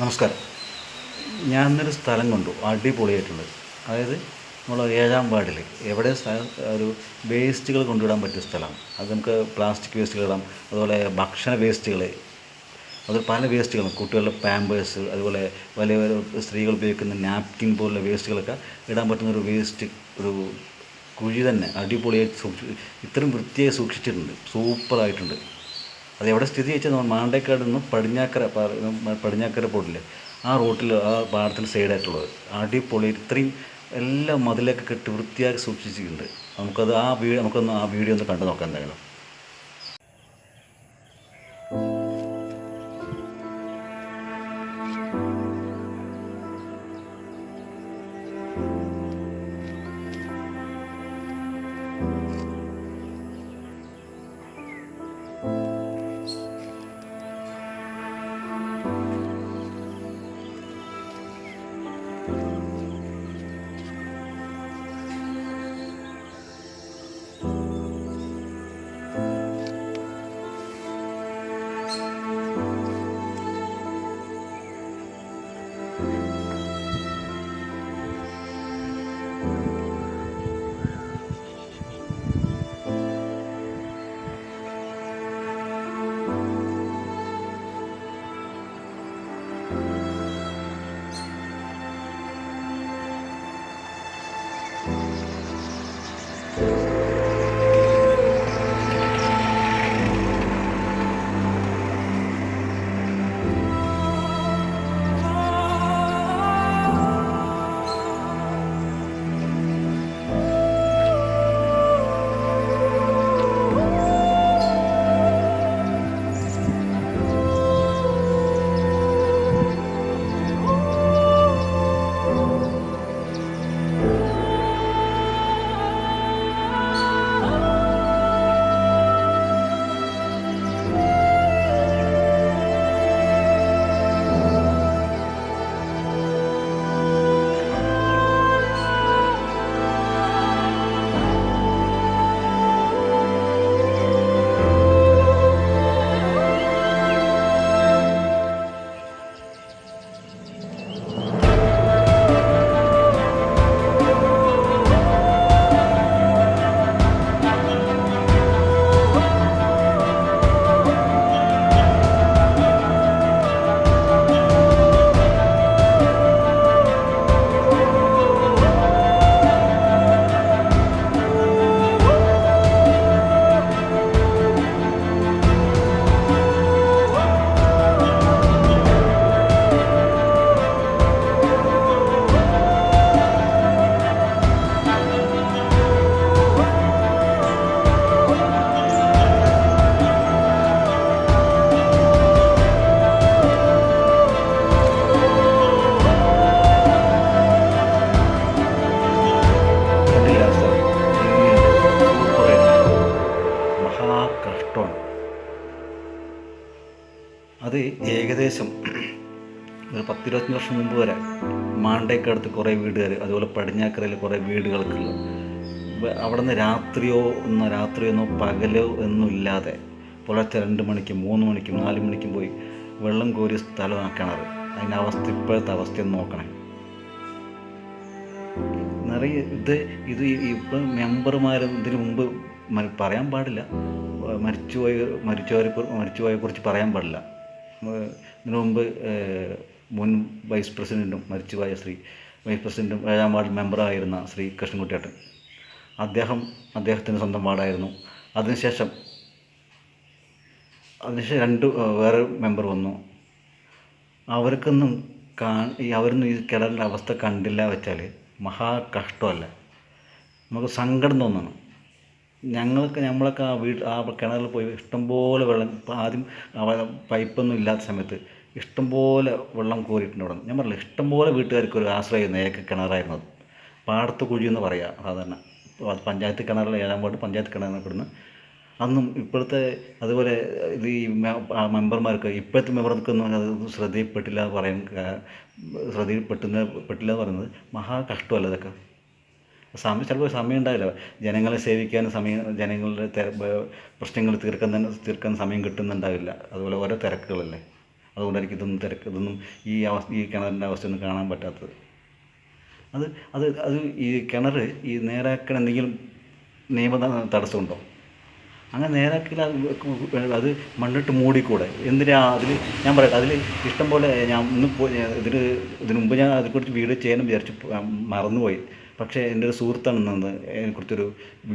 നമസ്കാരം. ഞാൻ ഇന്നൊരു സ്ഥലം കണ്ടു. അടിപൊളിയായിട്ടുണ്ട് അതായത് നമ്മൾ ഏഴാം വാർഡിൽ എവിടെ ഒരു വേസ്റ്റുകൾ കൊണ്ടുവിടാൻ പറ്റിയ സ്ഥലമാണ് അത് നമുക്ക് പ്ലാസ്റ്റിക് വേസ്റ്റുകൾ ഇടാം. അതുപോലെ ഭക്ഷണ വേസ്റ്റുകൾ അതുപോലെ പല വേസ്റ്റുകളും. കുട്ടികളുടെ പാമ്പേഴ്സ് അതുപോലെ വലിയ വലിയ സ്ത്രീകൾ ഉപയോഗിക്കുന്ന നാപ്കിൻ പോലുള്ള വേസ്റ്റുകളൊക്കെ ഇടാൻ പറ്റുന്ന ഒരു വേസ്റ്റ് ഒരു കുഴി തന്നെ. അടിപൊളിയായി സൂക്ഷി ഇത്രയും വൃത്തിയായി സൂക്ഷിച്ചിട്ടുണ്ട്. സൂപ്പറായിട്ടുണ്ട്. അത് എവിടെ സ്ഥിതി വെച്ചാൽ നമ്മൾ മാണ്ടേക്കാട് നിന്ന് പടിഞ്ഞാക്കര പടിഞ്ഞാക്കര പോട്ടില്ലേ? ആ റൂട്ടിൽ ആ പാടത്തിന്റെ സൈഡായിട്ടുള്ളത്. അടിപൊളി ഇത്രയും എല്ലാ മതിലൊക്കെ കെട്ടി വൃത്തിയാക്കി സൂക്ഷിച്ചിട്ടുണ്ട്. നമുക്കത് ആ വീഡിയോ നമുക്കൊന്ന് ആ വീഡിയോ ഒന്ന് കണ്ടു നോക്കാം എന്തായാലും. കണ്ടില്ല വർഷം മുമ്പ് വരെ മാണ്ടേക്കടുത്ത് കുറേ വീടുകാർ അതുപോലെ പടിഞ്ഞാക്കരയിൽ കുറേ വീടുകൾക്കുള്ള അവിടെ നിന്ന് രാത്രിയോ എന്നോ രാത്രിയോ എന്നോ പകലോ എന്നില്ലാതെ പുലർച്ചെ രണ്ട് മണിക്കും മൂന്ന് മണിക്കും നാല് മണിക്കും പോയി വെള്ളം കോരി സ്ഥലമാണ് കിണർ അതിന്റെ അവസ്ഥ ഇപ്പോഴത്തെ അവസ്ഥയൊന്ന് നോക്കണേ. നിറയെ ഇത് ഇത് ഇപ്പം മെമ്പർമാർ ഇതിന് മുമ്പ് പറയാൻ പാടില്ല. മരിച്ചുപോയ മരിച്ചവരെ മരിച്ചുപോയെ കുറിച്ച് പറയാൻ പാടില്ല. ഇതിനു മുമ്പ് മുൻ വൈസ് പ്രസിഡന്റും മരിച്ചുപോയ ശ്രീ വൈസ് പ്രസിഡന്റും ഏഴാം വാർഡ് മെമ്പറായിരുന്ന ശ്രീ കൃഷ്ണൻകുട്ടിയേട്ടൻ. അദ്ദേഹം അദ്ദേഹത്തിന്റെ സ്വന്തം വാർഡായിരുന്നു. അതിനുശേഷം അതിനുശേഷം രണ്ട് വേറെ മെമ്പർ വന്നു. അവർക്കൊന്നും കാ അവരൊന്നും ഈ കിണറിന്റെ അവസ്ഥ കണ്ടില്ല വെച്ചാൽ മഹാ കഷ്ടമല്ല. നമുക്ക് സങ്കടം തോന്നണം. ഞങ്ങൾക്ക് നമ്മളൊക്കെ ആ വീട് ആ കിണറിൽ പോയി ഇഷ്ടംപോലെ വെള്ളം ആദ്യം പൈപ്പൊന്നും ഇല്ലാത്ത സമയത്ത് ഇഷ്ടംപോലെ വെള്ളം കോരിയിട്ടുണ്ട് ഇവിടെ. ഞാൻ പറഞ്ഞില്ല ഇഷ്ടംപോലെ വീട്ടുകാർക്ക് ഒരു ആശ്രയം ഏക കിണറായിരുന്നു അത്. പാടത്ത് കുഴി എന്ന് പറയാം സാധാരണ. പഞ്ചായത്ത് കിണറിൽ ഏഴാം വാർഡ് പഞ്ചായത്ത് കിണറിൽപ്പെടുന്ന അന്നും ഇപ്പോഴത്തെ അതുപോലെ ഇത് ഈ മെമ്പർമാർക്ക് ഇപ്പോഴത്തെ മെമ്പർക്കൊന്നും അത് ശ്രദ്ധയിൽപ്പെട്ടില്ല പറയാൻ ശ്രദ്ധയിൽപ്പെട്ടുന്ന പെട്ടില്ല എന്ന് പറയുന്നത് മഹാ കഷ്ടമല്ല ഇതൊക്കെ. സമയം ചിലപ്പോൾ സമയം ഉണ്ടാവില്ല. ജനങ്ങളെ സേവിക്കാൻ സമയം ജനങ്ങളുടെ പ്രശ്നങ്ങൾ തീർക്കാൻ തന്നെ തീർക്കാൻ സമയം കിട്ടുന്നുണ്ടാവില്ല. അതുപോലെ ഓരോ തിരക്കുകളല്ലേ. അതുകൊണ്ടായിരിക്കും ഇതൊന്നും തിരക്ക് ഇതൊന്നും ഈ അവസ്ഥ ഈ കിണറിന്റെ അവസ്ഥയൊന്നും കാണാൻ പറ്റാത്തത്. അത് അത് അത് ഈ കിണർ ഈ നേരാക്കണ എന്തെങ്കിലും നിയമ തടസ്സമുണ്ടോ? അങ്ങനെ നേരാക്കില്ല അത് മണ്ണിട്ട് മൂടിക്കൂടെ? എന്തിനാ അതിൽ ഞാൻ പറയട്ടെ അതിൽ ഇഷ്ടം പോലെ ഞാൻ ഇന്ന് ഇതിന് ഇതിന് മുമ്പ് ഞാൻ അതിനെക്കുറിച്ച് വീഡിയോ ചെയ്യാനും വിചാരിച്ചു മറന്നുപോയി. പക്ഷേ എന്റെ ഒരു സുഹൃത്താണ് നിന്ന് അതിനെക്കുറിച്ചൊരു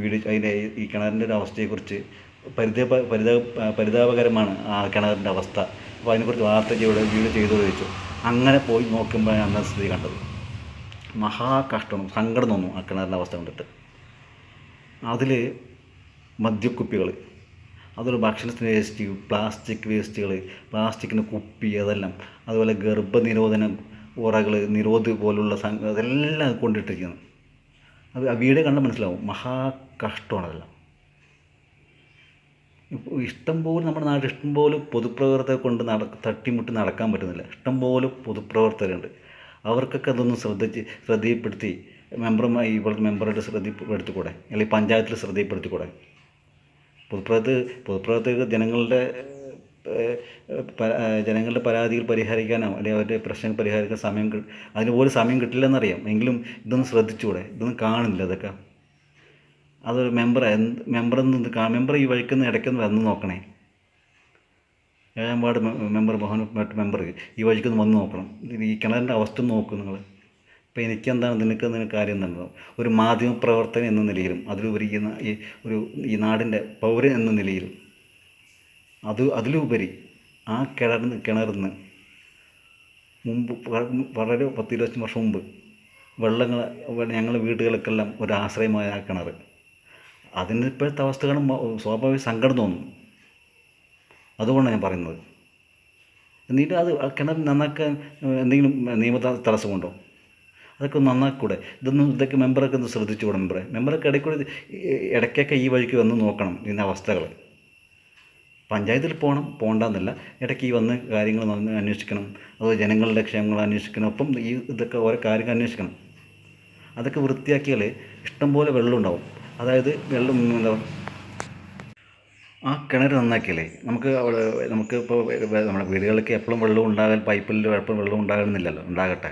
വീഡിയോ അതിന്റെ ഈ കിണറിന്റെ ഒരു അവസ്ഥയെക്കുറിച്ച് പരിതാപ പരിതാപ പരിതാപകരമാണ് ആ കിണറിന്റെ അവസ്ഥ. അപ്പോൾ അതിനെക്കുറിച്ച് വാർത്ത ചെയ്ത് വീട് ചെയ്തു ചോദിച്ചു അങ്ങനെ പോയി നോക്കുമ്പോൾ അന്ന സ്ഥിതി കണ്ടത്. മഹാകഷ്ടം സങ്കടം തോന്നും ആ കിണറിന്റെ അവസ്ഥ കണ്ടിട്ട്. അതിൽ മദ്യക്കുപ്പികൾ അതുപോലെ ഭക്ഷണത്തിന് വേസ്റ്റ് പ്ലാസ്റ്റിക് വേസ്റ്റുകൾ പ്ലാസ്റ്റിക്കിന്റെ കുപ്പി അതെല്ലാം അതുപോലെ ഗർഭനിരോധന ഉറകൾ നിരോധ് പോലുള്ള അതെല്ലാം കൊണ്ടിട്ടിരിക്കുന്നത് അത് ആ വീഡിയോ കണ്ടാൽ മനസ്സിലാവും മഹാ കഷ്ടമാണ് അതെല്ലാം. ഇഷ്ടംപോലെ നമ്മുടെ നാട്ടിൽ ഇഷ്ടംപോലെ പൊതുപ്രവർത്തകരെ കൊണ്ട് നട തട്ടിമുട്ടി നടക്കാൻ പറ്റുന്നില്ല. ഇഷ്ടംപോലെ പൊതുപ്രവർത്തകരുണ്ട്. അവർക്കൊക്കെ അതൊന്ന് ശ്രദ്ധിച്ച് ശ്രദ്ധയിൽപ്പെടുത്തി മെമ്പറുമായി ഇവിടുത്തെ മെമ്പറായിട്ട് ശ്രദ്ധയിൽപ്പെടുത്തിക്കൂടെ? അല്ലെങ്കിൽ പഞ്ചായത്തിൽ ശ്രദ്ധയിൽപ്പെടുത്തിക്കൂടെ? പൊതുപ്രവർത്തക പൊതുപ്രവർത്തകർ ജനങ്ങളുടെ ജനങ്ങളുടെ പരാതികൾ പരിഹരിക്കാനോ അല്ലെങ്കിൽ അവരുടെ പ്രശ്നങ്ങൾ പരിഹരിക്കാൻ സമയം അതിന് പോലും സമയം കിട്ടില്ലെന്നറിയാം. എങ്കിലും ഇതൊന്നും ശ്രദ്ധിച്ചുകൂടെ? ഇതൊന്നും കാണുന്നില്ല അതൊക്കെ. അതൊരു മെമ്പർ എന്ത് നിന്ന് കാ മെമ്പർ ഈ ഇടയ്ക്ക് ഇടയ്ക്കൊന്ന് വന്ന് നോക്കണേ. ഏഴാം മെമ്പർ മോഹൻ മെമ്പർ ഈ വഴിക്കൊന്ന് വന്ന് നോക്കണം. ഈ കിണറിന്റെ അവസ്ഥ നോക്കും നിങ്ങൾ ഇപ്പോൾ എനിക്കെന്താണ് നിനക്ക് നിനക്ക് കാര്യം തന്നത് ഒരു മാധ്യമ പ്രവർത്തകൻ എന്ന നിലയിലും അതിലുപരി ഈ ഒരു ഈ നാടിന്റെ പൗരൻ എന്ന നിലയിലും അത് അതിലുപരി ആ കിണറിന് കിണറിന്ന് മുമ്പ് വളരെ പത്ത് ഇരുപത്തഞ്ച് വർഷം മുമ്പ് വെള്ളങ്ങൾ ഞങ്ങളുടെ വീടുകൾക്കെല്ലാം ഒരു ആശ്രയമായ ആ കിണർ അതിന് ഇപ്പോഴത്തെ അവസ്ഥ കാണുമ്പോൾ സ്വാഭാവിക സങ്കടം തോന്നും. അതുകൊണ്ടാണ് ഞാൻ പറയുന്നത്. എന്നിട്ട് അത് കിണർ നന്നാക്കാൻ എന്തെങ്കിലും നിയമ തടസ്സമുണ്ടോ അതൊക്കെ ഒന്ന് നന്നാക്കൂടെ? ഇതൊന്നും ഇതൊക്കെ മെമ്പറൊക്കെ ഒന്ന് ശ്രദ്ധിച്ചു കൂടെ മെമ്പറെ. മെമ്പറൊക്കെ ഇടയ്ക്കൂടെ ഇടയ്ക്കൊക്കെ ഈ വഴിക്ക് വന്ന് നോക്കണം ഇതിന്റെ അവസ്ഥകൾ പഞ്ചായത്തിൽ പോകണം പോകണ്ടെന്നല്ല. ഇടയ്ക്ക് ഈ വന്ന് കാര്യങ്ങൾ അന്വേഷിക്കണം. അതുപോലെ ജനങ്ങളുടെ ക്ഷേമങ്ങൾ അന്വേഷിക്കണം. ഒപ്പം ഈ ഇതൊക്കെ ഓരോ കാര്യങ്ങൾ അന്വേഷിക്കണം. അതൊക്കെ വൃത്തിയാക്കിയാൽ ഇഷ്ടംപോലെ വെള്ളം ഉണ്ടാവും. അതായത് വെള്ളം എന്താ? ആ കിണർ നന്നാക്കിയാലേ നമുക്ക് അവിടെ നമുക്ക് ഇപ്പോൾ നമ്മുടെ വീടുകളിലൊക്കെ എപ്പോഴും വെള്ളം ഉണ്ടാകാൻ പൈപ്പിൽ എപ്പോഴും വെള്ളം ഉണ്ടാകണമെന്നില്ലല്ലോ ഉണ്ടാകട്ടെ.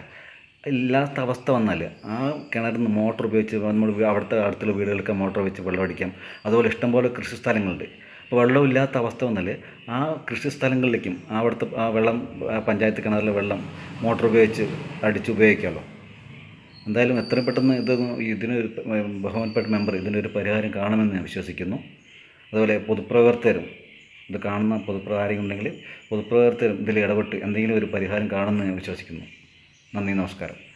ഇല്ലാത്ത അവസ്ഥ വന്നാൽ ആ കിണറിൽ നിന്ന് മോട്ടോർ ഉപയോഗിച്ച് നമ്മൾ അവിടുത്തെ അടുത്തുള്ള വീടുകളിലൊക്കെ മോട്ടോർ വെച്ച് വെള്ളം അടിക്കാം. അതുപോലെ ഇഷ്ടംപോലെ കൃഷി സ്ഥലങ്ങളുണ്ട്. അപ്പോൾ വെള്ളം ഇല്ലാത്ത അവസ്ഥ വന്നാൽ ആ കൃഷി സ്ഥലങ്ങളിലേക്കും അവിടുത്തെ ആ വെള്ളം പഞ്ചായത്ത് കിണറിലെ വെള്ളം മോട്ടോർ ഉപയോഗിച്ച് അടിച്ച് ഉപയോഗിക്കാമല്ലോ എന്തായാലും എത്രയും പെട്ടെന്ന് ഇത് ഇതിനൊരു ബഹുമാനപ്പെട്ട മെമ്പർ ഇതിനൊരു പരിഹാരം കാണുമെന്ന് ഞാൻ വിശ്വസിക്കുന്നു. അതുപോലെ പൊതുപ്രവർത്തകരും ഇത് കാണുന്ന പൊതുപ്രകാരങ്ങളുണ്ടെങ്കിൽ പൊതുപ്രവർത്തകരും ഇതിൽ ഇടപെട്ട് എന്തെങ്കിലും ഒരു പരിഹാരം കാണുമെന്ന് ഞാൻ വിശ്വസിക്കുന്നു. നന്ദി നമസ്കാരം.